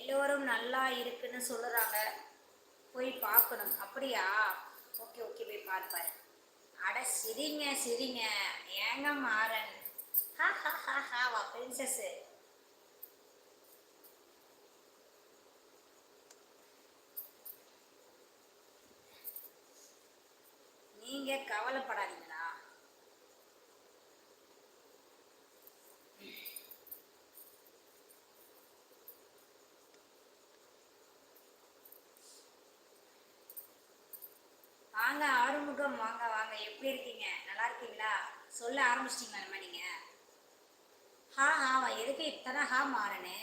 எல்லோரும் நல்லா இருக்குன்னு சொல்லுறாங்க. போய் பார்க்கணும். அப்படியா? ஓகே ஓகே போய் பார்ப்பாரு அட சிரிங்க சிரிங்க. ஏங்க மாறன்? ஹா ஹா ஹா ஹா வா பிரின்சஸ் நீங்க கவலைப்படாதீங்க. வாங்க ஆறுமுகம் வாங்க வாங்க. எப்படி இருக்கீங்க? நல்லா இருக்கீங்களா? சொல்ல ஆரம்பிச்சிட்டீங்களா நம்ம நீங்க? ஹா ஹாவா எதுக்கு இத்தனை ஹா மாறனே?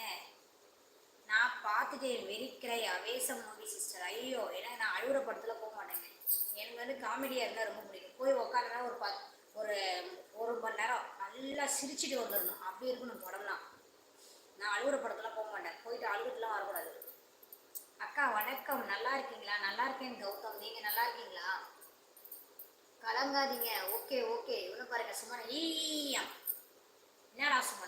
நான் பார்த்துட்டேன் வெறிக்கிறை அவேசம் மூவி சிஸ்டர் ஐயோ ஏன்னா நான் அழுகுற படத்தில் போக மாட்டேங்க. எனக்கு வந்து காமெடியாக இருந்தால் ரொம்ப பிடிக்கும். போய் உக்காந்துனா ஒரு பத் ஒரு ஒரு மணி நேரம் நல்லா சிரிச்சுட்டு வந்துடணும். அப்படி இருக்கணும் படம்லாம் நான் அழுகுற படத்தெல்லாம் போக மாட்டேன். போயிட்டு அழுகுட்டுலாம் வரக்கூடாது. அக்கா வணக்கம் நல்லா இருக்கீங்களா நல்லா இருக்கேன் கௌதம் நீங்க நல்லா இருக்கீங்களா கலங்காதீங்க ஓகே ஓகே இவனு பாருங்க சும்மா ஈயா என்னடா சும்மா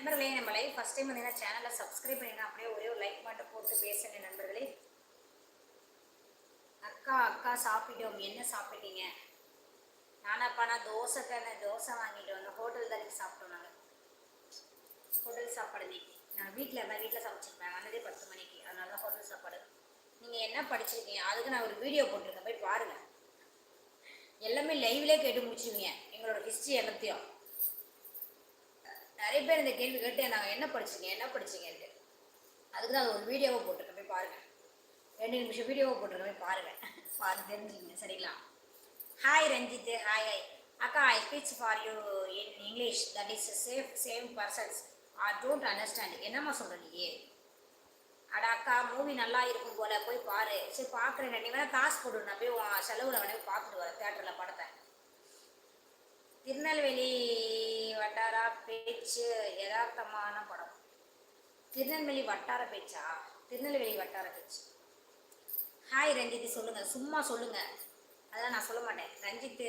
நண்பர்களே நம்ம லைவ் ஃபஸ்ட் டைம் வந்து சேனலை சப்ஸ்கிரைப் பண்ணிங்க அப்படியே ஒரே ஒரு லைக் மட்டும் போட்டு பேசுங்க நண்பர்களே. அக்கா அக்கா சாப்பிட்டோம். என்ன சாப்பிட்டீங்க? நானாப்பா நான் தோசை தானே தோசை வாங்கிட்டு வந்தோம் ஹோட்டல் தானே சாப்பிட்டோம் நாங்கள் ஹோட்டல் சாப்பாடு இன்னைக்கு. நான் வீட்டில் இருந்தால் வீட்டில் சமைச்சிருப்பேன். வந்ததே பத்து மணிக்கு. அதனால தான் ஹோட்டல் சாப்பாடு. நீங்கள் என்ன படிச்சிருக்கீங்க? அதுக்கு நான் ஒரு வீடியோ போட்டிருக்கேன். போய் பாருங்கள் எல்லாமே லைவ்லேயே கேட்டு முடிச்சிருவீங்க. எங்களோட ஹிஸ்ட்ரி எல்லாத்தையும். நிறைய பேர் இந்த கேள்வி கேட்டு நாங்கள் என்ன படிச்சீங்க என்ன படிச்சிங்கன்ட்டு. அதுக்கு தான் அது ஒரு வீடியோவை போட்டிருக்கேன் போய் பாருங்கள் ரெண்டு நிமிஷம் வீடியோவை போட்டிருக்கேன் போய் பாருங்கள் பார்த்து தெரிஞ்சுக்கங்க சரிங்களா? ஹாய் ரஞ்சித் ஹாய் ஹாய் அக்கா I speech for you in English that is safe same persons are don't understand என்னம்மா சொல்கிற நீ அட அக்கா மூவி நல்லா இருக்கும் போல போய் பாரு. சரி பார்க்குறேன் நீ வேணால் காசு போடு நான் போய் செலவில் வேணா பார்த்துட்டு வரேன் தேட்டரில் படத்தை. திருநெல்வேலி வட்டார பேச்சு யதார்த்தமான படம். திருநெல்வேலி வட்டார பேச்சா? திருநெல்வேலி வட்டார பேச்சு. ஹாய் ரஞ்சித் சொல்லுங்கள் சும்மா சொல்லுங்கள் அதெல்லாம் நான் சொல்ல மாட்டேன். ரஞ்சித்து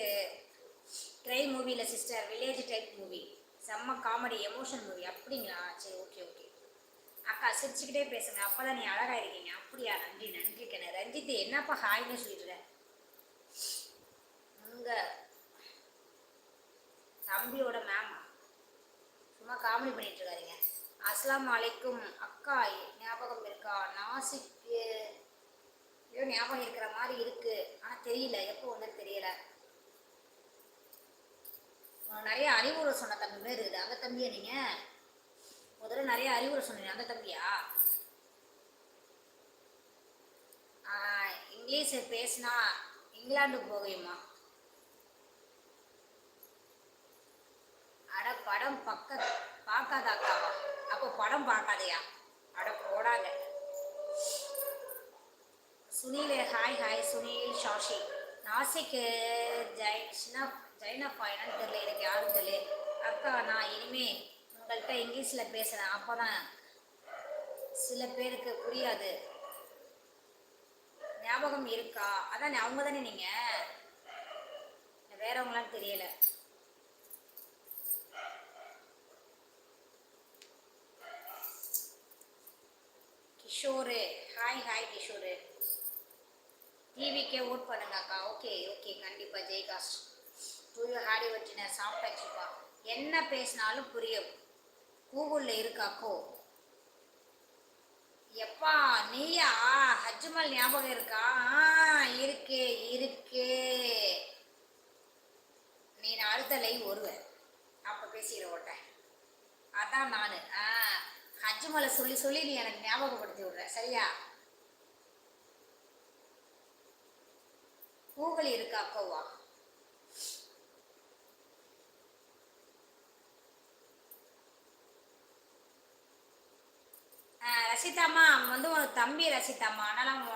ட்ரை மூவியில் சிஸ்டர் வில்லேஜ் டைப் மூவி செம்ம காமெடி எமோஷன் மூவி அப்படிங்களா? சரி ஓகே ஓகே அக்கா சிரிச்சுக்கிட்டே பேசுங்க. அப்பதான் நீ அழகாக இருக்கீங்க அப்படியா? நன்றி நன்றி கண்ணு. ரஞ்சித் என்னப்பா ஹாய்னு சொல்லிடுறேன் உங்கள் தம்பியோட மேம் சும்மா காமெடி பண்ணிட்டு இருக்காருங்க அஸ்லாம் அலைக்கும் அக்கா ஞாபகம் இருக்கா? நாசிக்கு ஏதோ ஞாபகம் இருக்கிற மாதிரி இருக்கு. ஆனால் தெரியல. எப்போ வந்தது தெரியல. நிறைய அறிவுரை சொன்ன தம்பி மாதிரி இருக்குது. அந்த தம்பியா நீங்க? முதல்ல நிறைய அறிவுரை சொன்னீங்க. அந்த தம்பியா? இங்கிலீஷ் பேசினா இங்கிலாந்து போகையுமா அட படம் பக்க பார்க்காத அக்காவா அப்போ படம் பார்க்காதயா? அட போடாங்க சுனில் ஹாய் ஹாய் சுனில் ஷாஷி. நாசிக் ஜெயினா ஜெயினப்பா என்னன்னு தெரியல எனக்கு யாரும் தெரியல. அக்கா நான் இனிமே உங்கள்கிட்ட இங்கிலீஷில் பேசுகிறேன் அப்போ தான் சில பேருக்கு புரியாது. ஞாபகம் இருக்கா? அதான் அவங்க தானே நீங்கள் வேறவங்களாம் தெரியல கிஷோரு. Hi hi Kishore. டிவிக்கே ஓட் பண்ணுங்க அக்கா. ஓகே ஓகே கண்டிப்பாக ஜெயகாஷ். டூ ஹாடி வச்சுன சாப்பிட்டாச்சுப்பா என்ன பேசினாலும் புரியும். கூகுளில் இருக்காக்கோ எப்பா நீயா? ஹஜ்மல் ஞாபகம் இருக்கா? ஆ, இருக்கே இருக்கே. நீ அடுத்த லைவ் வருவேன் அப்போ பேசிக்கிற ஓட்ட அதான் நான். ஆ. ஹஜ்மலை சொல்லி சொல்லி நீ எனக்கு ஞாபகப்படுத்தி விடுற. சரியா? பூகள் இருக்கா அக்கோவா? ஆ, ரசிதாம்மா அவன் வந்து உனக்கு தம்பி ரசிதாம்மா. அதனால அவன்